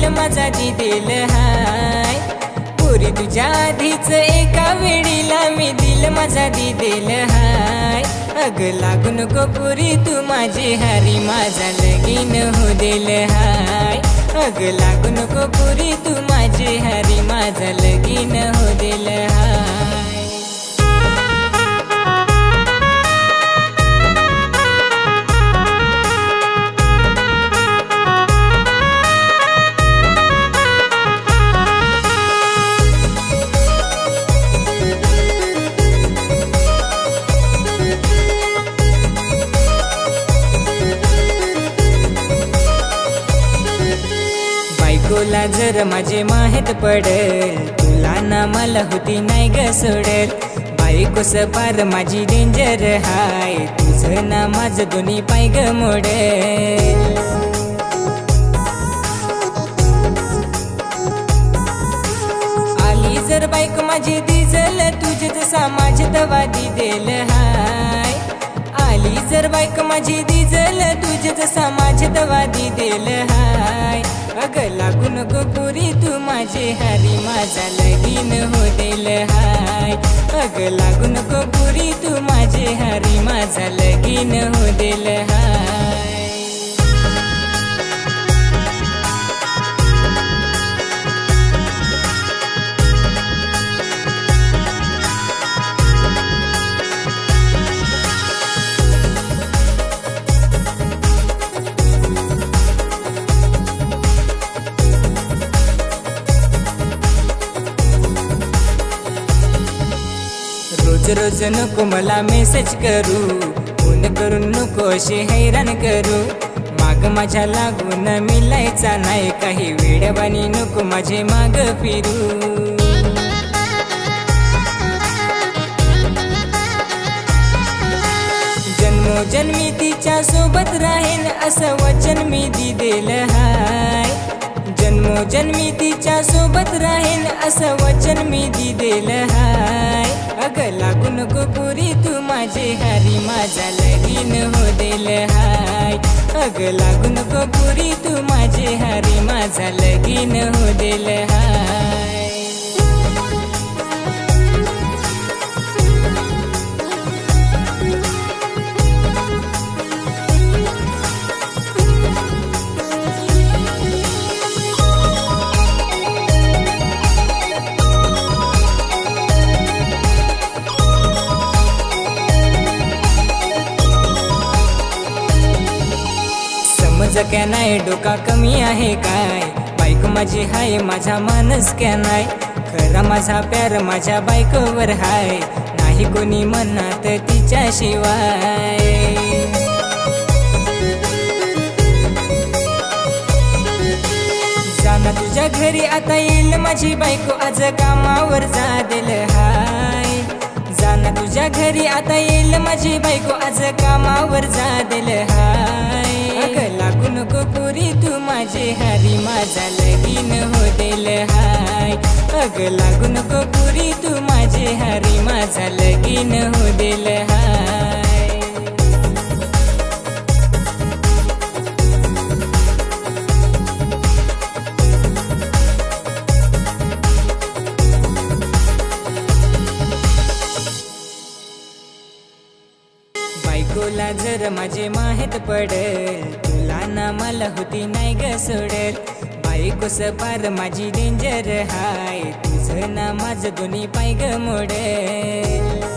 दिल मजा दी दिल हाय. पुरी तुझ्या आधीच एका वेळीला मी दिल मजा दी दिल हाय. अग लागू नको पुरी तू माझी हरी माझा लगीन हो दिल हाय. अग लागू नको पुरी तू माझी हरी माझा लगीन हो दिल हाय. तुला जर माझे माहीत पडेल तुला ना मला होती नाही ग सोडेल. बायकोस पार माझी डेंजर हाय तुझं ना माझं दोन्ही पाय ग मोडेल. आली जर बाईक माझी दिजल तुझे जसा माझे दवा दिदेल हाय. जर बायक माझी दिजल तुझे जसा माझे दवा दिल हाय. अग लागू नको पुरी तू माझे हारी माझा लगीन हो देल हाय. अग लागू नको पुरी तू माझे हारी माझा लगीन हो देल हाय. रोज नको मला मेसेज करू. फोन करून नको अशी हैराण करू. माग माझ्या लागून मिलायचा नाही काही वेडवानी नको माझे माग फिरू. जन्मी तिच्या सोबत राहीन असं वचन मी दिलेल हाय. जन्मोजन्मी तिच्या सोबत राहीन असं वचन मी दिलेल हाय. अग लागू नको पुरी तू माझे हारी माझा लगीन हो दिल हाय. अग लागू नको पुरी तू माझे हारी माझा लगीन हो दिल हाय. माझं काय नाही डोका कमी आहे काय? बायको माझी हाय माझा मानस क्या नाही खरा माझा प्यार माझ्या बायकोवर हाय. नाही कोणी म्हणत तिच्याशिवाय. जाना तुझ्या घरी आता येईल माझी बायको. आज कामावर जादेल हाय. जाना तुझ्या घरी आता येईल माझी बायको. आज कामावर जादेल हाय. माझे हारी माझा लगीन हो देल हाय. अग लागून नको पुरी तू माझे हारी माझा लगीन हो देल हाय. बायकोला जर माझे माहीत पडेल तुला मला होती नाही ग सोडेल बायकोस पार माझी डेंजर हाय. तुझं ना माझं दोन्ही पाय ग मोडेल